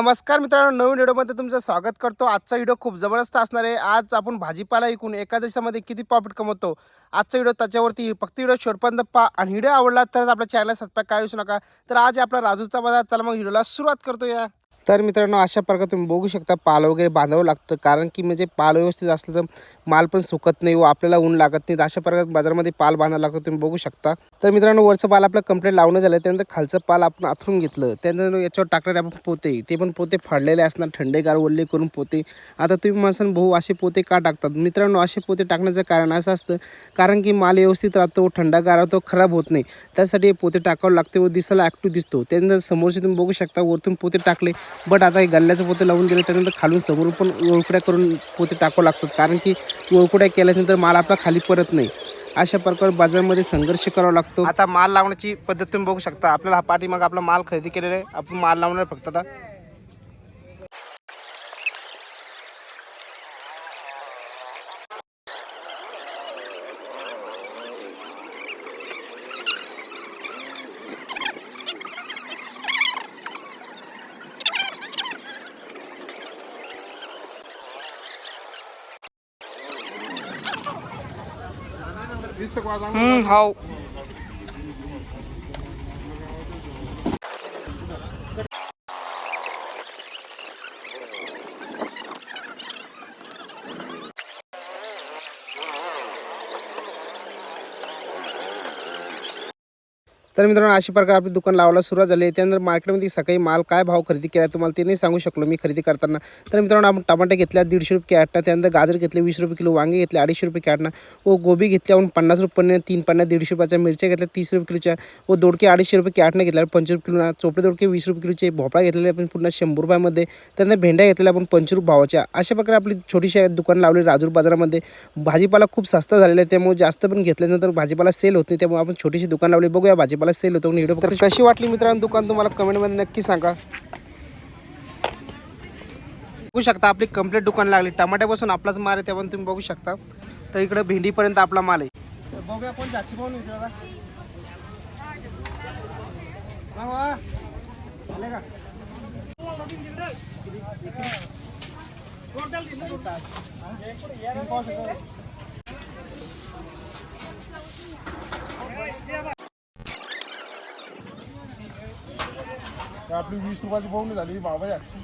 नमस्कार मित्रांनो नवीन व्हिडिओमध्ये तुमचं स्वागत करतो. आजचा व्हिडिओ खूप जबरदस्त असणार आहे. आज आपण भाजीपाला विकून एका दिवसामध्ये किती प्रॉफिट कमवतो? आजचा व्हिडिओ त्याच्यावरती फक्त व्हिडिओ शेवटपर्यंत पा आणि व्हिडिओ आवडला तरच आपल्या चॅनलला सबस्क्राईब काय विसरू नका. तर आज आपला राजूचा बाजार. चला मग व्हिडिओला सुरुवात करतो या तर मित्रांनो अशा प्रकारे तुम्ही बघू शकता पाल वगैरे बांधावं लागतं. कारण की म्हणजे पाल व्यवस्थित असलं तर माल पण सुकत नाही व आपल्याला ऊन लागत नाही. तर अशा प्रकारे बाजारामध्ये पाल बांधावं लागतं तुम्ही बघू शकता. तर मित्रांनो वरचं पाल आपलं कंप्लीट लावणं झालं. त्यानंतर खालचं पाल आपण आथरून घेतलं. त्यानंतर याच्यावर टाकणारे आपण पोते. ते पण पोते फाडलेले असणार थंडेगार ओढले करून पोते. आता तुम्ही म्हणसान भाऊ असे पोते का टाकतात? मित्रांनो असे पोते टाकण्याचं कारण असं असतं कारण की माल व्यवस्थित राहतो थंडागार राहतो खराब होत नाही. त्यासाठी हे पोते टाकावं लागते व दिसायला ॲक्टिव्ह दिसतो. त्यानंतर समोरचे तुम्ही बघू शकता वरतून पोते टाकले. बट आता हे गल्ल्याचं पोते लावून गेले त्यानंतर खालून समोरून पण ओळखड्या करून पोते टाकावं लागतात. कारण की ओळखड्या केल्यानंतर माल आपला खाली परत नाही. अशा प्रकारे बाजारामध्ये संघर्ष करावा लागतो. आता माल लावण्याची पद्धत तुम्ही बघू शकता. आपल्याला हा पाठी मग आपला माल खरेदी केलेला आहे. आपण माल लावणार फक्त आता. हो तर मित्रांनो अशा प्रकारे आपली दुकान लावायला सुरुवात झाली. आहे त्यानंतर मार्केटमध्ये सकाळी माल काय भाव खरेदी केला तुम्हाला ते नाही सांगू शकलो मी खरेदी करताना. तर मित्रांनो आपण टमाटे घेतल्या दीडशे रुपये कॅटना त्यानंतर गाजर घेतले वीस रुपये किलो. वांगे घेतले अडीचशे रुपये कॅटना व गोबी घेतल्या आपण पन्नास रुपये तीन पन्नास दीडशे रुपयाच्या मिरच्या घेतल्या तीस रुपये किलोच्या. व दोडके अडीचशे रुपये कॅटना घेतल्या पंचवीस रुपये किलो. चोपडे दोडके वीस रुपये किलोचे. भोपळा घेतलेले आपण पुन्हा शंभर रुपयामध्ये. त्यानंतर भेंड्या घेतलेल्या आपण पंचवीस रुपये भावाच्या. अशा प्रकारे आपली छोटीशी दुकान लावली राजूर बाजारामध्ये. भाजीपाला खूप सस्ता झालेला आहे त्यामुळे जास्त पण घेतल्यानंतर भाजीपाला सेल होत नाही त्यामुळे आपण छोटीशी दुकान लावली. बघूया भाजीपाला सेल होतो व्हिडिओ तर कशी वाटली मित्रांनो दुकान तुम्हाला कमेंटमध्ये नक्की सांगा बघू शकता आपली कंप्लीट दुकान लागली टमाट्यापासून आपलाच माल आहे तेव्हा तुम्ही बघू शकता तर इकडे भेंडीपर्यंत आपला माल आहे बघूया कोण जाची पाहून का तर आपली वीस रुपयाची पाहुणी झाली. बाबा आजची.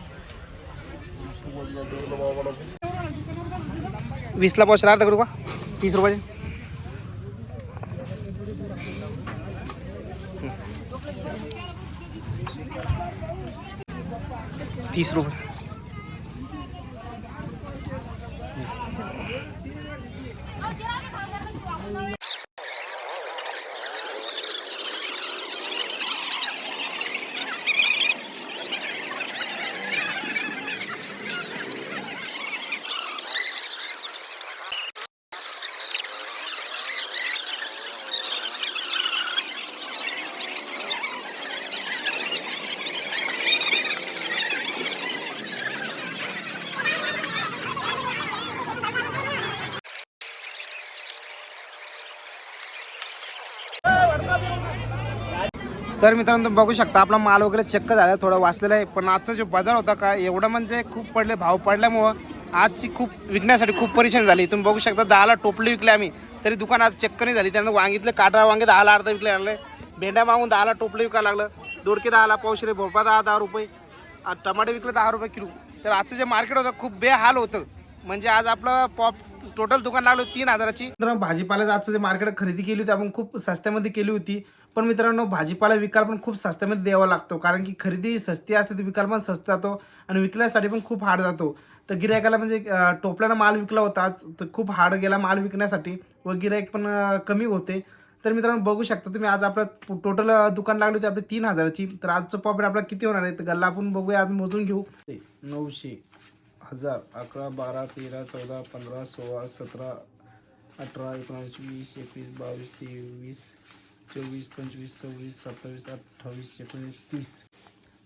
वीसला पावशे अर्धा करू का तीस रुपयाचे? तीस रुपये. तर मित्रांनो तुम्ही बघू शकता आपला माल वगैरे चक्क झाला थोडा वाचलेला आहे. पण आजचा जो बाजार होता का एवढं म्हणजे खूप पडले भाव पडल्यामुळं आजची खूप विकण्यासाठी खूप परेशान झाली. तुम्ही बघू शकता दहाला टोपले विकले आम्ही. तरी दुकान आज चक्क नाही झाली. त्यानंतर वांगीतले काटा वांगे दहाला अर्धा विकले लागले. भेंड्या मागून दहाला टोपले विकायला लागलं. दोडके दहाला पावशे भोपळा दहा दहा रुपये. आज टमाटे विकले दहा रुपये किलो. तर आजचं जे मार्केट होतं खूप बेहाल होतं. म्हणजे आज आपलं पॉप टोटल दुकान लागलं तीन हजाराची. तर भाजीपाल्याचं आजचं जे मार्केट खरेदी केली होती आपण खूप सस्त्यामध्ये केली होती. पण मित्रांनो भाजीपाला विकाल पण खूप स्वस्तामध्ये द्यावा लागतो. कारण की खरेदी सस्ती असते तर विकाल पण स्वस्त जातो आणि विकण्यासाठी पण खूप हार्ड जातो. तर गिरायकाला म्हणजे टोपल्यानं माल विकला होता आज तर खूप हार्ड गेला माल विकण्यासाठी व गिरायक पण कमी होते. तर मित्रांनो बघू शकता तुम्ही आज आपलं टोटल दुकान लागली होती आपली तीन हजाराची. तर आजचं प्रॉफिट आपला किती होणार आहे? तर गल्ला आपण बघूया आज मोजून घेऊ. नऊशे हजार अकरा बारा तेरा चौदा पंधरा सोळा सतरा अठरा एकोणीस वीस एकवीस बावीस तेवीस चोवीस पंचवीस सव्वीस सत्तावीस अठ्ठावीस एकोणीस तीस.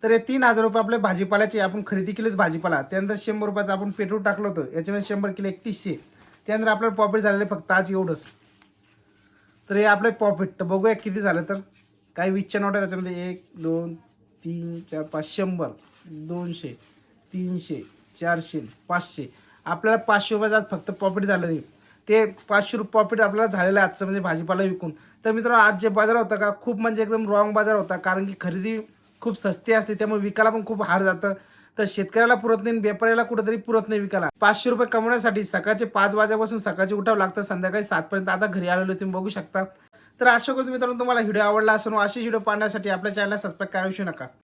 तर हे तीन हजार रुपये आपले भाजीपाल्याचे आपण खरेदी केलेत भाजीपाला. त्यानंतर शंभर रुपयाचं आपण पेट्रोल टाकलं होतं. याच्यामध्ये शंभर किलो एकतीसशे. त्यानंतर आपल्याला प्रॉफिट झालेलं फक्त आज एवढंच. तर हे आपलं प्रॉफिट तर बघूया किती झालं तर. काही वीसच्या नोट आहे त्याच्यामध्ये. एक दोन तीन चार पाच शंभर. दोनशे तीनशे चारशे पाचशे. आपल्याला पाचशे रुपयाचं आज फक्त प्रॉफिट झालं नाही ते पाचशे रुपये प्रॉफिट आपल्याला झालेलं आहे आजचं म्हणजे भाजीपाला विकून. तर मित्रांनो आज जे बाजार होता का खूप म्हणजे एकदम रॉंग बाजार होता कारण की खरेदी खूप सस्ती असते त्यामुळे विकायला पण खूप हार्ड जातं. तर शेतकऱ्याला पुरत नाही व्यापाऱ्याला कुठेतरी पुरत नाही विकायला. पाचशे रुपये कमवण्यासाठी सकाळचे पाच वाजेपासून सकाळचे उठावं लागतं संध्याकाळी सातपर्यंत आता घरी आलेलो तुम्ही बघू शकता. तर अशा करतो मित्रांनो तुम्हाला व्हिडिओ आवडला असून असे व्हिडिओ पाहण्यासाठी आपल्या चॅनलला सबस्क्राईब करू नका.